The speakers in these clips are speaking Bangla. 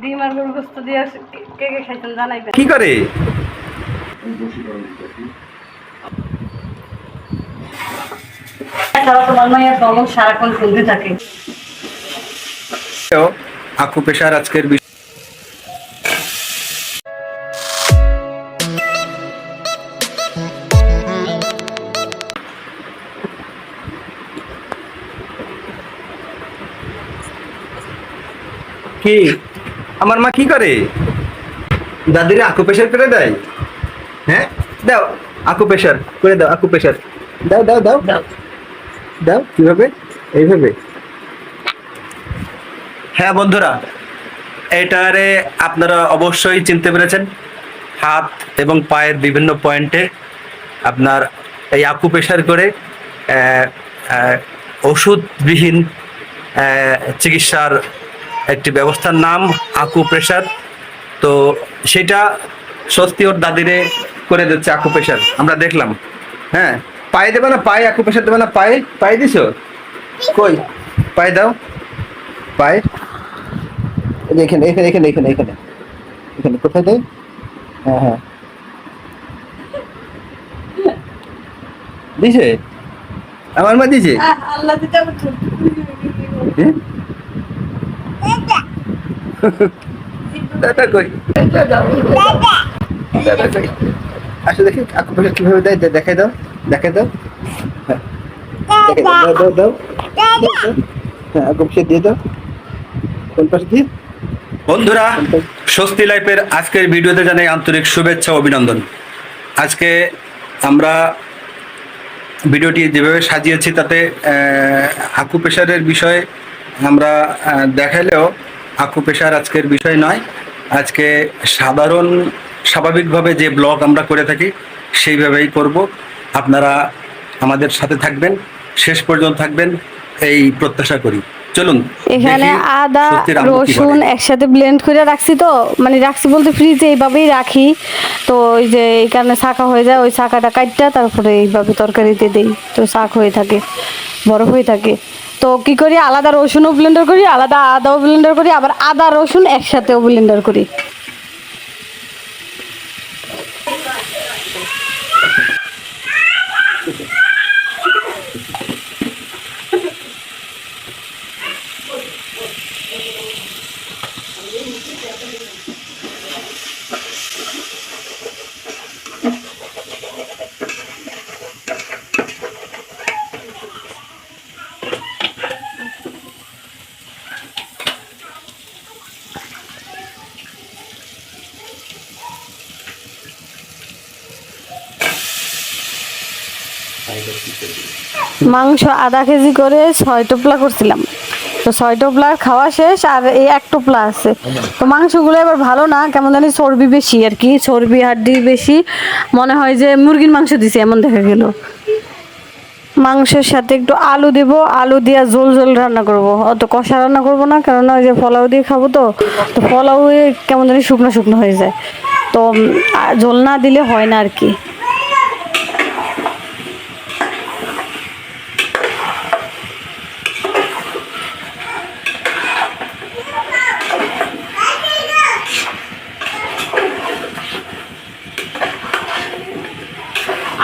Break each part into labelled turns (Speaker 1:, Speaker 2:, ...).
Speaker 1: ডিম আর গরু গোস্ত দিয়ে কে- কে কে জানাইবেন
Speaker 2: কি করে?
Speaker 1: সারা তোমার মায়ের দমন সারাক্ষণ শুনতে থাকে।
Speaker 2: আকু পেশার আজকের বিষয় কি? আমার মা কি করে? দাদিরা আকু প্রেশার করে দেয়। হ্যাঁ? দাও আকু প্রেশার করে দাও আকু প্রেশার দাও দাও দাও। দাও। কীভাবে? এইভাবে। হ্যাঁ বন্ধুরা এটারে আপনারা অবশ্যই চিনতে পেরেছেন। হাত এবং পায়ের বিভিন্ন পয়েন্টে আপনার এই আকু প্রেশার করে ওষুধবিহীন চিকিৎসার একটি ব্যবস্থার নাম আকু প্রেশার তো সেটা স্বস্তি ওর দাদিরে করে দিচ্ছে আকু প্রেশার আমরা দেখলাম। হ্যাঁ পায়ে দেবে না পায়ে আকু প্রেশার দেবে না পায়ে? পায়ে দিছো? কই? পায়ে দাও। পায়ে। এখানে এখানে এখানে এখানে এখানে। এখানে কোথায় দেয়? হ্যাঁ হ্যাঁ। দিছে? আমার মা দিছে?
Speaker 1: আল্লাহ দিতে?
Speaker 2: দাদা কই? দাদা কই? আসো দেখি আকু কীভাবে দেয় দে- দেখাই দাও দেখাই দাও। হ্যাঁ। দাও দাও দাও। হ্যাঁ আকু পাশে দিয়ে দাও। কোন পাশে দিয়ে? বন্ধুরা স্বস্তি লাইফের আজকের ভিডিওতে জানাই আন্তরিক শুভেচ্ছা অভিনন্দন। আজকে আমরা ভিডিওটি যেভাবে সাজিয়েছি তাতে আকু প্রেশারের বিষয়ে আমরা দেখালেও আকু প্রেশার আজকের বিষয় নয়। আজকে সাধারণ স্বাভাবিকভাবে যে ব্লগ আমরা করে থাকি সেইভাবেই করব। আপনারা আমাদের সাথে থাকবেন শেষ পর্যন্ত থাকবেন এই প্রত্যাশা করি। চলুন
Speaker 3: এখানে আদা রসুন একসাথে ব্লেন্ড করে রাখছি তো মানে রাখছি বলতে ফ্রিজে এইভাবেই রাখি। তো ওই যে এই কারণে শাখা হয়ে যায় ওই শাখাটা কাটটা তারপরে এইভাবে তরকারিতে দিই। তো শাক হয়ে থাকে বড় হয়ে থাকে। তো কি করি? আলাদা রসুনও ব্লেন্ডার করি, আলাদা আদাও ব্লেন্ডার করি, আবার আদা রসুন একসাথেও ব্লেন্ডার করি। মাংস আধা কেজি করে ছয় টোপলা করছিলাম। তো ছয় টোপলা খাওয়া শেষ আর এই এক টোপলা আছে। তো মাংসগুলো এবার ভালো না, কেমন জানি চর্বি বেশি আর কি, চর্বি হাড্ডি বেশি। মনে হয় যে মুরগির মাংস দিছে, এমন দেখা গেল। মাংসের সাথে একটু আলু দেব, আলু দিয়ে ঝোল ঝোল রান্না করব। অত কষা রান্না করব না, কেননা ওই যে পোলাও দিয়ে খাব তো। তো পোলাও কেমন জানি শুকনো শুকনো হয়ে যায়। তো ঝোল না দিলে হয় না আর কি।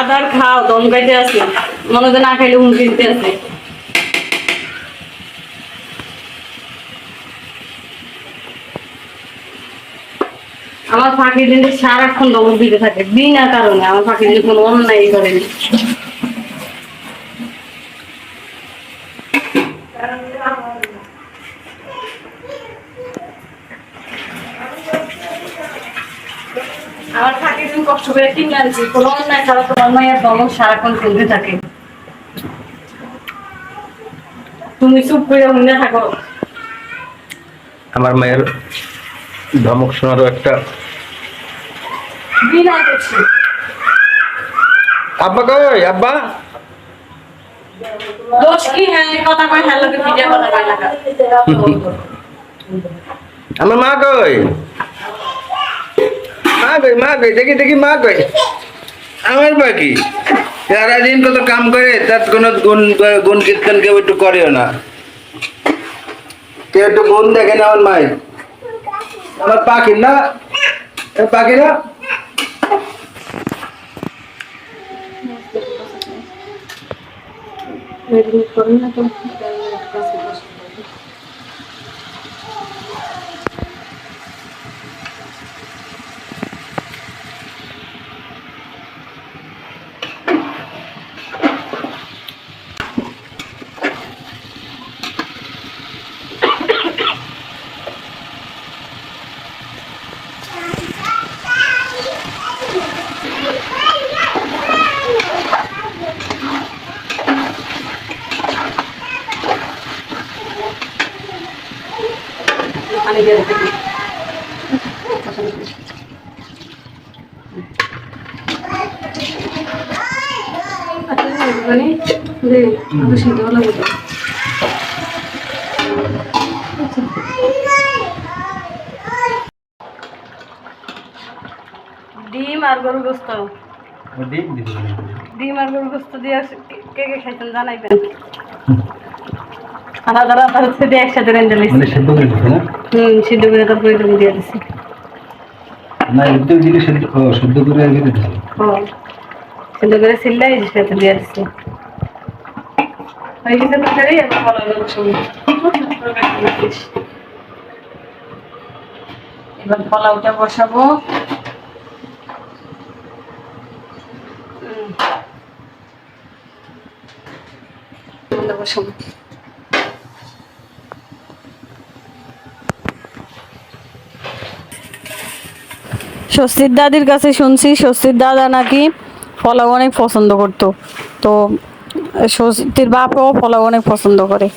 Speaker 1: আদার খাও, দম গাইতে আছে। মনে হয় না খাইলে হুমকি দিতে আছে। আমার ফাঁকি দিন সারাক্ষণ দমক দিতে থাকে, বিনা কারণে। আমার ফাঁকি দিন কোনো অন্যায় করেনি। আমার ফাঁকি দিন কষ্ট করে কিনে আনছি কোনো অন্যায় ছাড়া তোমার মায়ের দমক সারাক্ষণ শুনতে থাকে। তুমি চুপ করে মনে থাকো।
Speaker 2: আমার মায়ের ধমক শোনারও একটা
Speaker 1: বিনা করছি
Speaker 2: আব্বা কই? আব্বা?
Speaker 1: দোষ কি? হ্যাঁ কথা কয় হ্যাঁ লোকে ভিডিও কথা কয় না
Speaker 2: আমার মা কই? মা কই মা কই দেখি দেখি মা কই আমার বাকি সারাদিন কত কাম করে, তার কোনো গুণ গুণ কীর্তন কেউ একটু করেও না। কেউ একটু মন দেখে না আমার মায়ের। আমার পাখির না? পাখি না?
Speaker 1: পানি দিয়ে রেখে দিই। একটুখানি দে, আলু সিদ্ধ হলে বোঝো। ডিম আর গরু গোস্ত। ডিম আর গরু গোস্ত দিয়ে কে কে খাইছেন জানাইবেন। আলাদা আলাদা হচ্ছে দিয়ে একসাথে রেঞ্জে
Speaker 2: মানে
Speaker 1: হুম সিদ্ধ করে তারপরে দিয়ে
Speaker 2: না দিলে সেদ্ধ করে
Speaker 1: সিদ্ধ সিল্লাই দিয়ে দিছি। এবার পোলাওটা বসাবো বসাবো
Speaker 3: স্বস্তির দাদির কাছে শুনছি, স্বস্তির দাদা নাকি পোলাও অনেক পছন্দ করতো। তো স্বস্তির বাপও পোলাও অনেক পছন্দ করে।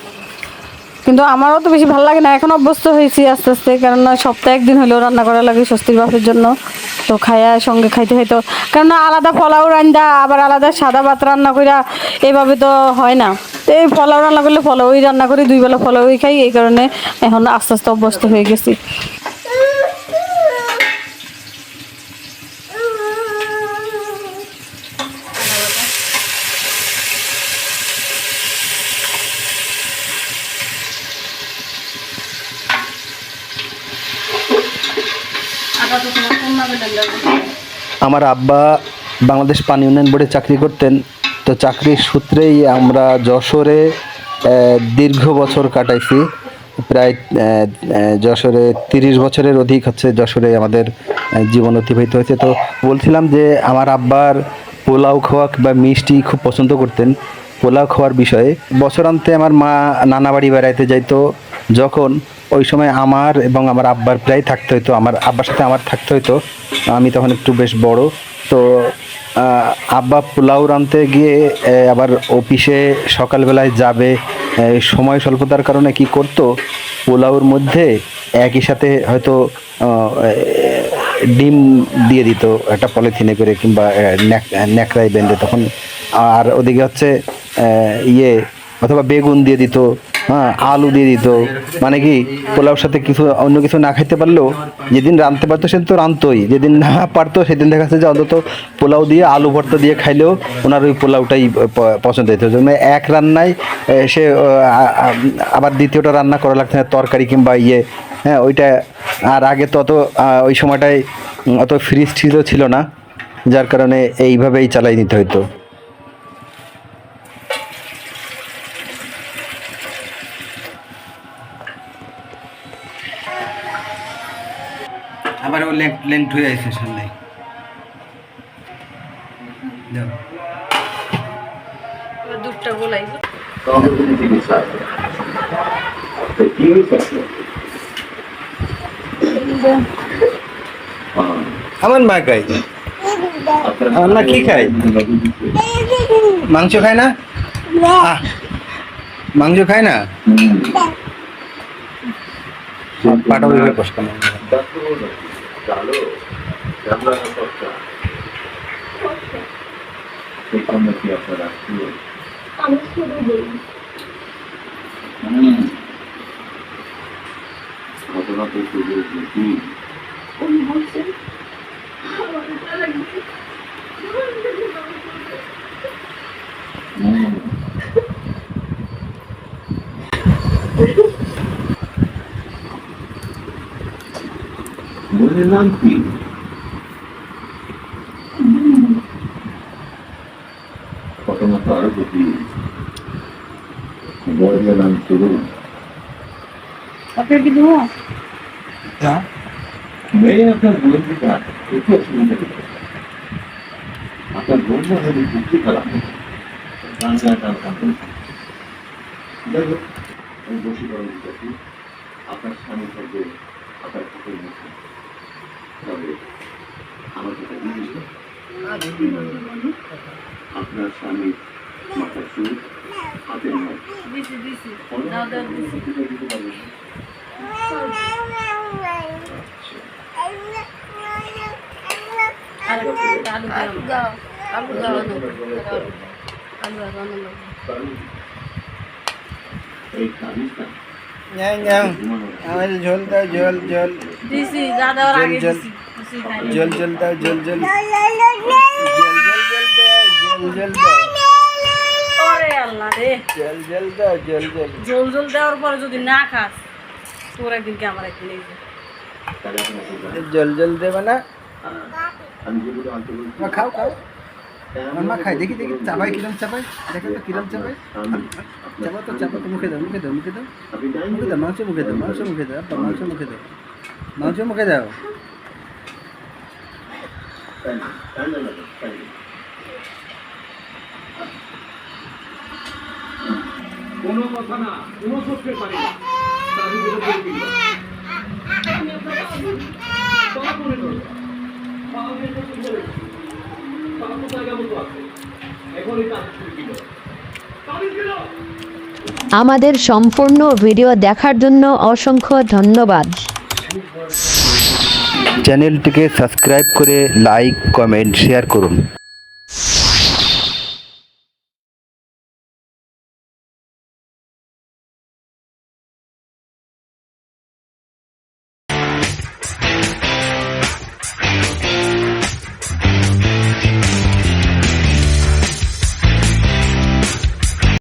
Speaker 3: কিন্তু আমারও তো বেশি ভালো লাগে না, এখন অভ্যস্ত হয়েছি আস্তে আস্তে কেননা সপ্তাহে একদিন হলেও রান্না করা লাগে স্বস্তির বাপের জন্য। তো খায়া সঙ্গে খাইতে খাইতো কেননা আলাদা পোলাও রান্দা আবার আলাদা সাদা ভাত রান্না করা এভাবে তো হয় না। তো এই পোলাও রান্না করলে পোলাওই রান্না করি, দুই বেলা পোলাওই খাই, এই কারণে এখন আস্তে আস্তে অভ্যস্ত হয়ে গেছি
Speaker 1: আটা তো তোমার কোন নামে দেন
Speaker 2: আমার আব্বা বাংলাদেশ পানি উন্নয়ন বোর্ডে চাকরি করতেন। তো চাকরির সূত্রেই আমরা যশোরে দীর্ঘ বছর কাটাইছি। প্রায় যশোরে তিরিশ বছরের অধিক হচ্ছে যশোরে আমাদের জীবন অতিবাহিত হয়েছে। তো বলছিলাম যে আমার আব্বার পোলাও খাওয়া বা মিষ্টি খুব পছন্দ করতেন। পোলাও খাওয়ার বিষয়ে বছরান্তে আমার মা নানা বাড়ি বেড়াইতে যাইতো। যখন ওই সময় আমার এবং আমার আব্বার প্রায় থাকতে হতো আমার আব্বার সাথে আমার থাকতে হতো আমি তখন একটু বেশ বড়। তো আব্বা পোলাও রানতে গিয়ে আবার অফিসে সকালবেলায় যাবে সময় স্বল্পতার কারণে কি করতো? পোলাওর মধ্যে একই সাথে হয়তো ডিম দিয়ে দিত, একটা পলিথিনে করে কিংবা ন্যাকড়ায় বেঁধে। তখন, আর ওদিকে হচ্ছে ইয়ে অথবা বেগুন দিয়ে দিত হ্যাঁ আলু দিয়ে দিত। মানে কি, পোলাওর সাথে কিছু অন্য কিছু না খাইতে পারলেও যেদিন রাঁধতে পারতো সেদিন তো রাঁধতোই। যেদিন না পারতো সেদিন দেখা যাচ্ছে যে অন্তত পোলাও দিয়ে, আলু ভর্তা দিয়ে খাইলেও ওনার ওই পোলাওটাই পছন্দ হতো মানে এক রান্নায় সে আবার দ্বিতীয়টা রান্না করা লাগতো না, তরকারি কিংবা ইয়ে। হ্যাঁ ওইটা, আর আগে তো অত ওই সময়টায় অত ফ্রিজ ছিল ছিল না, যার কারণে এইভাবেই চালাই নিতে হতো আবার ও লেন্ট হয়ে আছে সামনে।
Speaker 1: দুধটা গোলাই
Speaker 2: আমার মা খাই আমার মা কি খায়? মাংস খায় না? মাংস খায় না? পাটা কালো শ্যামলা না
Speaker 4: পচা সেই জন্য কি আপনার আসবে
Speaker 3: আমি শুধু বলি।
Speaker 4: ঘটনা তো শুধু কি
Speaker 3: ওই বলছে
Speaker 4: বোনের নাম কি প্রথমত আরও দেখি বোনের নাম শুরু
Speaker 3: আপনার কি দেবো
Speaker 4: মেয়ে আপনার বোন দিকে একটু অসুবিধা আপনার বোন না হলে বুদ্ধি খারাপ গান গান গান গান যাই হোক বসে আপনার স্বামী থাকবে আপনার ঠাকুর মুখে তবে আমার কথা বুঝেছে আপনার স্বামী মাথার
Speaker 3: দাও
Speaker 4: কারণ এই তাবিজটা
Speaker 2: আমার ঝোল দাও জল জল
Speaker 3: দিছি যা দেওয়ার আগে
Speaker 2: জল, জল।
Speaker 3: দিছি দিছি
Speaker 2: জল জল দাও জল জল জল জল জল দাও জল জল দাও
Speaker 3: ওরে আল্লাহ রে
Speaker 2: জল জল দাও জল জল
Speaker 3: জল জল দেওয়ার পরে যদি না খাস তোর একদিন কি আমার একদিন
Speaker 2: জল জল দেবে না খাও খাও মা খাই দেখি দেখি, চাপাই, কিরম চাপাই? দেখো তো কিরম চাপাই। চাপা তো চাপা তো মুখে দাও মুখে দাও মুখে দাও। মুখে দাও, মাংস মুখে দাও, মাংস মুখে দাও, আব্বা, মাংস মুখে দাও। মাংস মুখে দাও।
Speaker 5: কোনো কথা না, কোনো করতে পারি না। তাহলে যেটা তো জায়গা মতো আছে। এখন এই
Speaker 6: আমাদের সম্পূর্ণ ভিডিও দেখার জন্য অসংখ্য ধন্যবাদ
Speaker 2: চ্যানেলটিকে সাবস্ক্রাইব করে লাইক, কমেন্ট, শেয়ার করুন